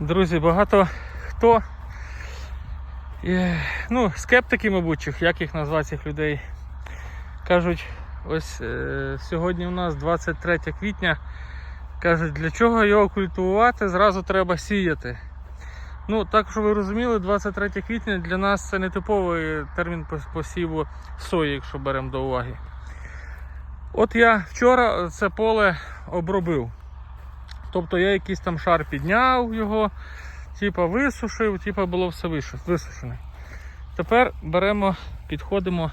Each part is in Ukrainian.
Друзі, багато хто, ну, скептики, мабуть, як їх назвати цих людей, кажуть, ось е, сьогодні у нас 23 квітня. Кажуть, для чого його культивувати, зразу треба сіяти. Ну, так що ви розуміли, 23 квітня для нас це не типовий термін посіву сої, якщо беремо до уваги. От я вчора це поле обробив. Тобто я якийсь там шар підняв його, типа висушив, типа було все висушене. Тепер беремо, підходимо.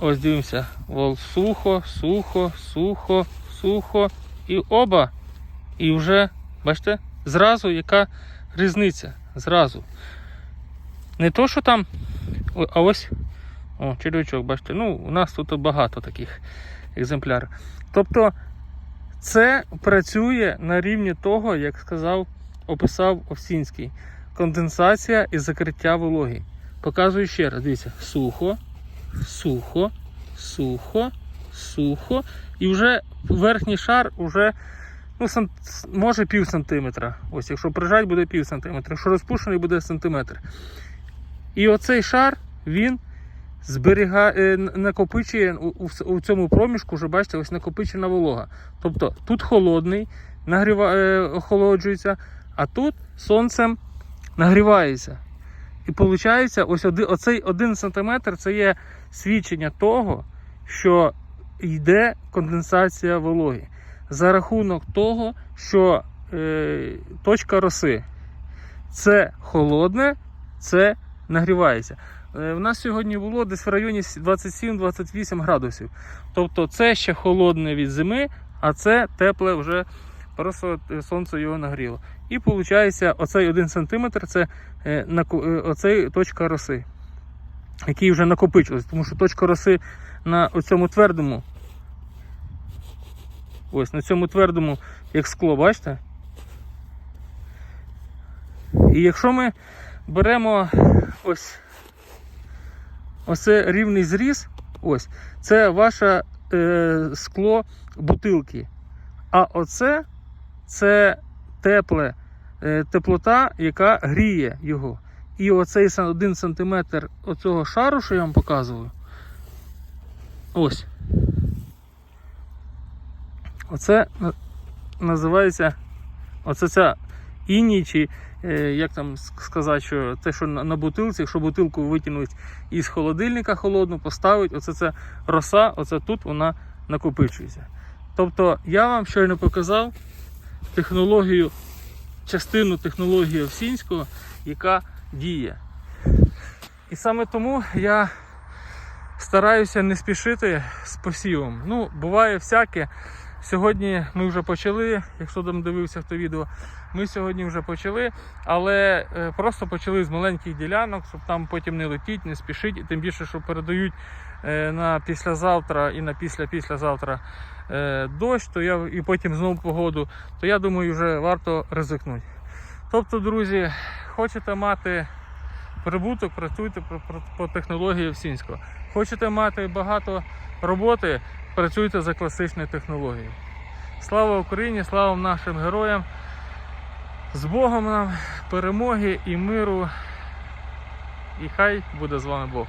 Ось дивимося. Вол сухо, сухо, сухо, сухо. І оба. І вже, бачите, зразу яка різниця. Зразу. Не то, що там. А ось. О, червячок, бачите. Ну, у нас тут багато таких екземплярів. Тобто це працює на рівні того, як сказав, описав Овсінський. Конденсація і закриття вологи. Показую ще раз. Дивіться, сухо, сухо, сухо, сухо. І вже верхній шар уже ну, може пів сантиметра. Ось, якщо прижать, буде пів сантиметра. Якщо розпушений, буде сантиметр. І оцей шар, він зберігає, е, накопичує у, цьому проміжку, вже бачите, ось накопичена волога. Тобто тут холодний, нагріва, е, охолоджується, а тут сонцем нагрівається. І виходить, ось оди, оцей один сантиметр це є свідчення того, що йде конденсація вологи. За рахунок того, що е, точка роси це холодне, це нагрівається. Е, У нас сьогодні було десь в районі 27-28 градусів. Тобто це ще холодне від зими, а це тепле вже просто е, сонце його нагріло. І виходить, оцей 1 см це е, е, оцей точка роси, який вже накопичилась. Тому що точка роси на цьому твердому. Ось на цьому твердому, як скло, бачите? І якщо ми беремо ось Оце рівний зріз. Ось. Це ваше е, скло бутилки. А оце це тепле, е, теплота, яка гріє його. І оцей один сантиметр оцього шару, що я вам показую. Ось. Оце називається. Оце ця іній, чи е, як там сказати, що те, що на, бутилці, якщо бутилку витягнуть із холодильника холодну, поставить, оце це роса, оце тут вона накопичується. Тобто я вам щойно показав технологію, частину технології Овсінського, яка діє. І саме тому я стараюся не спішити з посівом. Ну, буває всяке. Сьогодні ми вже почали, якщо там дивився хто відео, ми сьогодні вже почали, але е, просто почали з маленьких ділянок, щоб там потім не летіть, не спішить, і тим більше, що передають е, на післязавтра і на після-післязавтра е, дощ, то я і потім знову погоду, то я думаю, вже варто ризикнути. Тобто, друзі, хочете мати прибуток, працюйте по, технології Овсінського. Хочете мати багато роботи, працюйте за класичною технологією. Слава Україні, слава нашим героям! З Богом нам перемоги і миру. І хай буде з вами Бог.